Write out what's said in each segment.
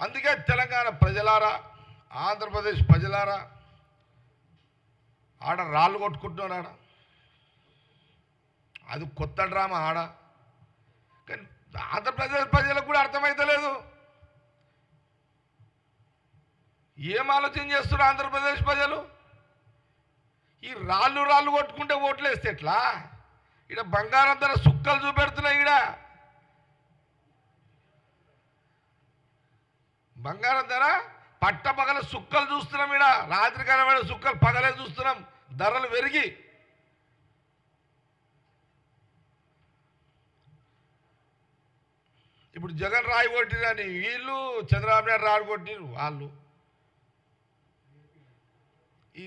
అందుకే తెలంగాణ ప్రజలారా ఆంధ్రప్రదేశ్ ప్రజలారా ఆడ రాళ్ళు కొట్టుకుంటున్నారు ఆడ. అది కొత్త డ్రామా ఆడ. కానీ ఆంధ్రప్రదేశ్ ప్రజలకు కూడా అర్థమైతలేదు. ఏం ఆలోచన చేస్తున్నారు ఆంధ్రప్రదేశ్ ప్రజలు? ఈ రాళ్ళు రాళ్ళు కొట్టుకుంటే ఓట్లు వేస్తే ఎట్లా? ఇక్కడ బంగారం ధర సుక్కలు చూపెడుతున్నాయి ఇక్కడ బంగారం ధర పట్ట పగల సుక్కలు చూస్తున్నాం ఇక్కడ రాత్రి కనబడే సుక్కలు పగలే చూస్తున్నాం. ధరలు పెరిగి. ఇప్పుడు జగన్ రాయి కొట్టిరని వీళ్ళు చంద్రబాబు నాయుడు రాయి కొట్టిరు వాళ్ళు. ఈ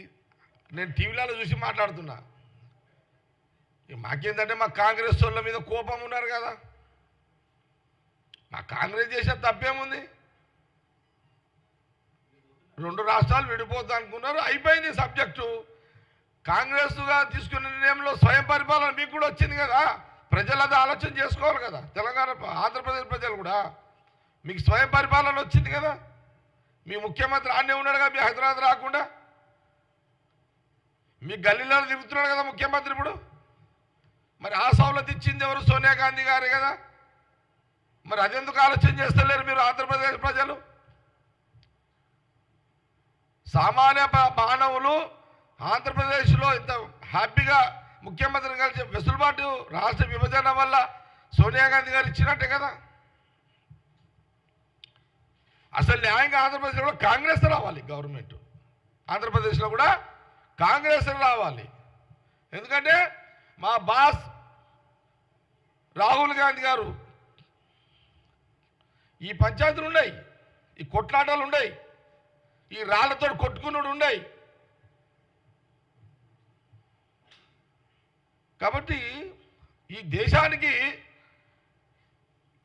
నేను టీవీలలో చూసి మాట్లాడుతున్నా. మాకేంటంటే మాకేందంటే మా కాంగ్రెస్ వాళ్ళ మీద కోపం ఉన్నారు కదా. మా కాంగ్రెస్ చేసే తప్పేముంది? రెండు రాష్ట్రాలు విడిపోతా అనుకున్నారు అయిపోయింది సబ్జెక్టు కాంగ్రెస్గా తీసుకున్న నిర్ణయంలో స్వయం పరిపాలన మీకు కూడా వచ్చింది కదా? ప్రజలు అది ఆలోచన చేసుకోవాలి కదా? తెలంగాణ ఆంధ్రప్రదేశ్ ప్రజలు కూడా. మీకు స్వయం పరిపాలన వచ్చింది కదా? మీ ముఖ్యమంత్రి ఆడనే ఉన్నాడు కదా మీ హైదరాబాద్ రాకుండా? మీ గల్లీలో తిరుగుతున్నాడు కదా ముఖ్యమంత్రి ఇప్పుడు? మరి ఆ సౌలత్ ఇచ్చింది ఎవరు? సోనియా గాంధీ గారే కదా? మరి అదెందుకు ఆలోచన చేస్తలేరు మీరు ఆంధ్రప్రదేశ్ ప్రజలు? సామాన్య మానవులు ఆంధ్రప్రదేశ్లో ఇంత హ్యాపీగా ముఖ్యమంత్రి కలిసి వెసులుబాటు రాష్ట్ర విభజన వల్ల సోనియా గాంధీ గారు ఇచ్చినట్టే కదా. అసలు న్యాయంగా ఆంధ్రప్రదేశ్లో కూడా కాంగ్రెస్ రావాలి గవర్నమెంట్. ఆంధ్రప్రదేశ్లో కూడా కాంగ్రెస్ రావాలి. ఎందుకంటే మా బాస్ రాహుల్ గాంధీ గారు ఈ పంచాయతీలు ఉన్నాయి ఈ కొట్లాటలు ఉన్నాయి. ఈ రాళ్ళతో కొట్టుకున్నాడు ఉన్నాయి కాబట్టి ఈ దేశానికి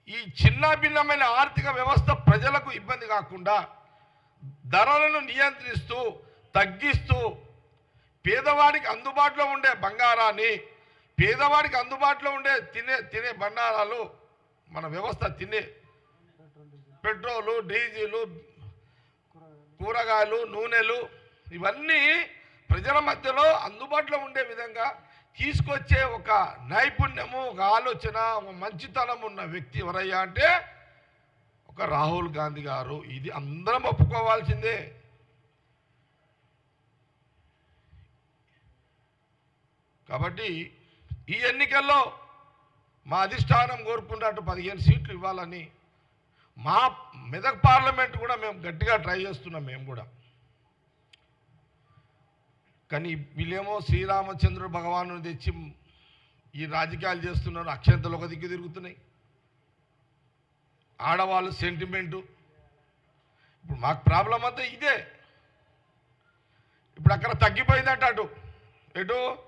ఈ చిన్న భిన్నమైన ఆర్థిక వ్యవస్థ ప్రజలకు ఇబ్బంది కాకుండా ధరలను నియంత్రిస్తూ తగ్గిస్తూ పేదవాడికి అందుబాటులో ఉండే బంగారాన్ని పేదవాడికి అందుబాటులో ఉండే తినే తినే బండారాలు మన వ్యవస్థ తినే పెట్రోలు డీజిలు కూరగాయలు నూనెలు ఇవన్నీ ప్రజల మధ్యలో అందుబాటులో ఉండే విధంగా తీసుకొచ్చే ఒక నైపుణ్యము ఒక ఆలోచన ఒక మంచితనం ఉన్న వ్యక్తి ఎవరయ్యా అంటే ఒక రాహుల్ గాంధీ గారు. ఇది అందరం ఒప్పుకోవాల్సిందే. కాబట్టి ఈ ఎన్నికల్లో మా అధిష్టానం కోరుకున్నట్టు పదిహేను సీట్లు ఇవ్వాలని మా మెదక్ పార్లమెంట్ కూడా మేము గట్టిగా ట్రై చేస్తున్నాం మేము కూడా. కానీ వీళ్ళేమో శ్రీరామచంద్రుడు భగవాను తెచ్చి ఈ రాజకీయాలు చేస్తున్నారు అక్షంతలు ఒక దిక్కు తిరుగుతున్నాయి. ఆడవాళ్ళు సెంటిమెంటు. ఇప్పుడు మాకు ప్రాబ్లం అంతా ఇదే. ఇప్పుడు అక్కడ తగ్గిపోయిందంట అటు. ఎటు?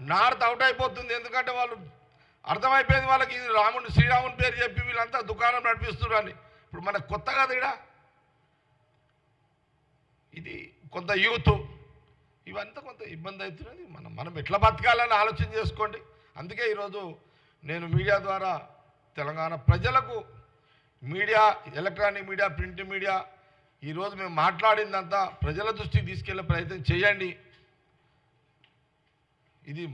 నార్త్ అవుట్ అయిపోతుంది. ఎందుకంటే వాళ్ళు అర్థమైపోయింది వాళ్ళకి. ఇది రాముడు శ్రీరాముని పేరు చెప్పి వీళ్ళంతా దుకాణం నడిపిస్తున్నారని ఇప్పుడు మనకు కొత్త కదా ఇక్కడ ఇది కొంత యూత్. ఇవంతా కొంత ఇబ్బంది అవుతున్నది. మనం మనం ఎట్లా బతకాలని ఆలోచన చేసుకోండి. అందుకే ఈరోజు నేను మీడియా ద్వారా తెలంగాణ ప్రజలకు media electronic media print media ఈరోజు మేము మాట్లాడిందంతా ప్రజల దృష్టికి తీసుకెళ్ళే ప్రయత్నం చేయండి. ఇది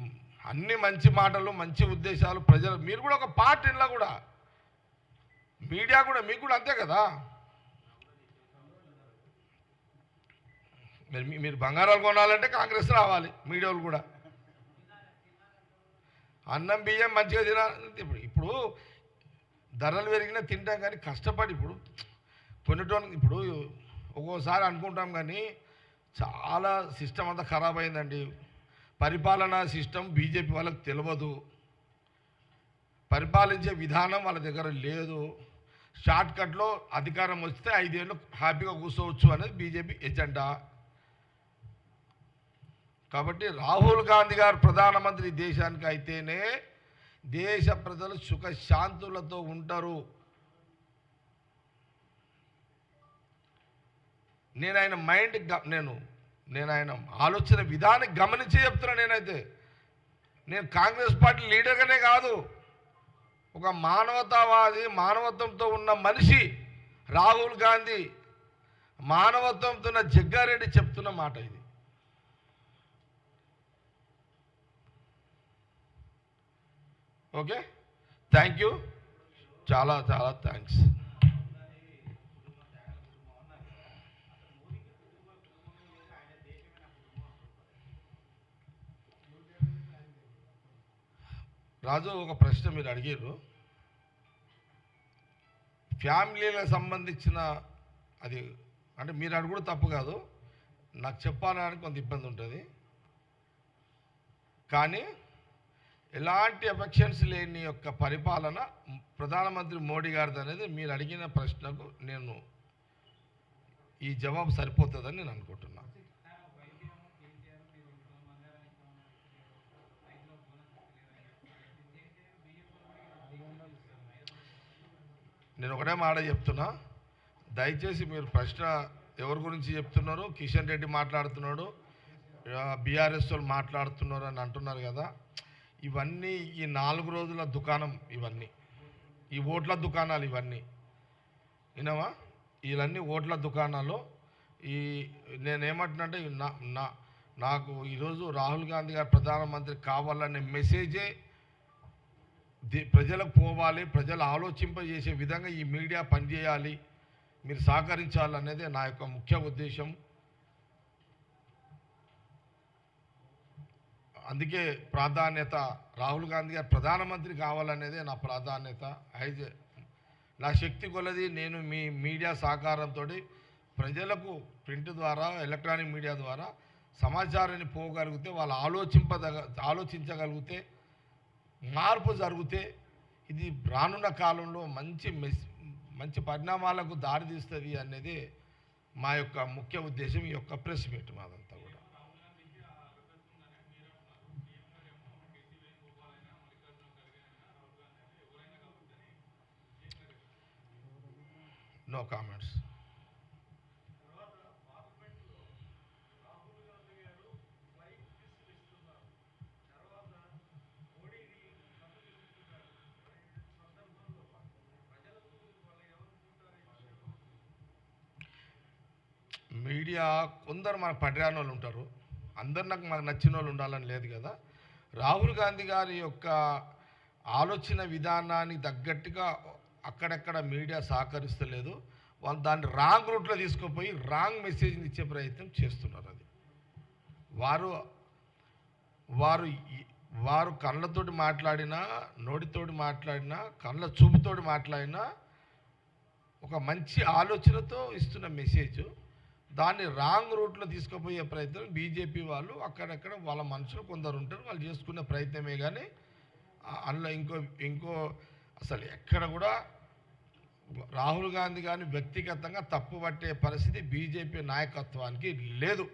అన్ని మంచి మాటలు మంచి ఉద్దేశాలు ప్రజలు మీరు కూడా ఒక పార్ట్ ఇంట్లో కూడా. మీడియా కూడా మీకు కూడా అంతే కదా? మరి మీరు బంగారాలు కొనాలంటే కాంగ్రెస్ రావాలి మీడియాలు కూడా. అన్నం బియ్యం మంచిగా తినాలి ఇప్పుడు ఇప్పుడు ధరలు పెరిగినా తింటాం కానీ కష్టపడి ఇప్పుడు కొనేటోనికి ఇప్పుడు ఒక్కోసారి అనుకుంటాం కానీ చాలా సిస్టమ్ అంతా ఖరాబ్ అయిందండి. పరిపాలనా సిస్టమ్ బీజేపీ వాళ్ళకి తెలియదు పరిపాలించే విధానం వాళ్ళ దగ్గర లేదు. షార్ట్కట్లో అధికారం వస్తే ఐదేళ్ళు హ్యాపీగా కూర్చోవచ్చు అనేది బీజేపీ ఎజెండా. కాబట్టి రాహుల్ గాంధీ గారు ప్రధానమంత్రి దేశానికి అయితేనే దేశ ప్రజలు సుఖశాంతులతో ఉంటారు. నేను ఆయన మైండ్ నేను నేను ఆయన ఆలోచన విధానం గమనించి చెప్తున్నా నేనైతే. నేను కాంగ్రెస్ పార్టీ లీడర్గానే కాదు. ఒక మానవతావాది మానవత్వంతో ఉన్న మనిషి రాహుల్ గాంధీ మానవత్వంతో ఉన్న జగ్గారెడ్డి చెప్తున్న మాట ఇది. ఓకే? Thank you. చాలా చాలా థ్యాంక్స్. రాజు ఒక ప్రశ్న మీరు అడిగారు ఫ్యామిలీలకు సంబంధించిన అది అంటే మీరు అడుగుడు తప్పు కాదు. నాకు చెప్పాలని కొంత ఇబ్బంది ఉంటుంది. కానీ ఎలాంటి ఎఫెక్షన్స్ లేని యొక్క పరిపాలన ప్రధానమంత్రి మోడీ గారిది అనేది మీరు అడిగిన ప్రశ్నకు నేను ఈ జవాబు సరిపోతుందని నేను అనుకుంటున్నాను నేను ఒకటే మాట చెప్తున్నా. దయచేసి మీరు ప్రశ్న ఎవరి గురించి చెప్తున్నారు? కిషన్ రెడ్డి మాట్లాడుతున్నాడు. బీఆర్ఎస్ వాళ్ళు మాట్లాడుతున్నారు అని అంటున్నారు కదా. ఇవన్నీ ఈ నాలుగు రోజుల దుకాణం ఇవన్నీ. ఈ ఓట్ల దుకాణాలు ఇవన్నీ. వినవా వీళ్ళన్నీ ఓట్ల దుకాణాలు. ఈ నేనేమంటున్నాంటే నా నాకు ఈరోజు రాహుల్ గాంధీ గారు ప్రధానమంత్రి కావాలనే మెసేజే ప్రజలకు పోవాలి ప్రజలు ఆలోచింపజేసే విధంగా ఈ మీడియా పనిచేయాలి మీరు సహకరించాలనేది నా యొక్క ముఖ్య ఉద్దేశం. అందుకే ప్రాధాన్యత రాహుల్ గాంధీ గారు ప్రధానమంత్రి కావాలనేదే నా ప్రాధాన్యత. అయితే నా శక్తి కొలది నేను మీ మీడియా సహకారంతో ప్రజలకు ప్రింట్ ద్వారా ఎలక్ట్రానిక్ మీడియా ద్వారా సమాచారాన్ని పోగలిగితే వాళ్ళు ఆలోచింపదగ ఆలోచించగలిగితే మార్పు జరిగితే ఇది రానున్న కాలంలో మంచి మెస్ మంచి పరిణామాలకు దారితీస్తుంది అనేది మా యొక్క ముఖ్య ఉద్దేశం ఈ యొక్క ప్రెస్ మీట్ మాదంతా కూడా. నో కామెంట్స్ మీడియా కొందరు మన పడిరాని వాళ్ళు ఉంటారు. అందరు నాకు మనకు నచ్చిన వాళ్ళు ఉండాలని లేదు కదా. రాహుల్ గాంధీ గారి యొక్క ఆలోచన విధానానికి తగ్గట్టుగా అక్కడక్కడ మీడియా సహకరిస్తలేదు. వాళ్ళు దాన్ని రాంగ్ రూట్లో తీసుకుపోయి రాంగ్ మెసేజ్ని ఇచ్చే ప్రయత్నం చేస్తున్నారు అది. వారు వారు వారు కళ్ళతోటి మాట్లాడినా నోటితోటి మాట్లాడినా కళ్ళ చూపుతోటి మాట్లాడినా ఒక మంచి ఆలోచనతో ఇస్తున్న మెసేజ్. దాన్ని రాంగ్ రూట్లో తీసుకుపోయే ప్రయత్నం బీజేపీ వాళ్ళు అక్కడక్కడ వాళ్ళ మనుషులు కొందరు ఉంటారు వాళ్ళు చేసుకునే ప్రయత్నమే కానీ అందులో ఇంకో ఇంకో అసలు ఎక్కడ కూడా రాహుల్ గాంధీ గారిని వ్యక్తిగతంగా తప్పు పట్టే పరిస్థితి బీజేపీ నాయకత్వానికి లేదు.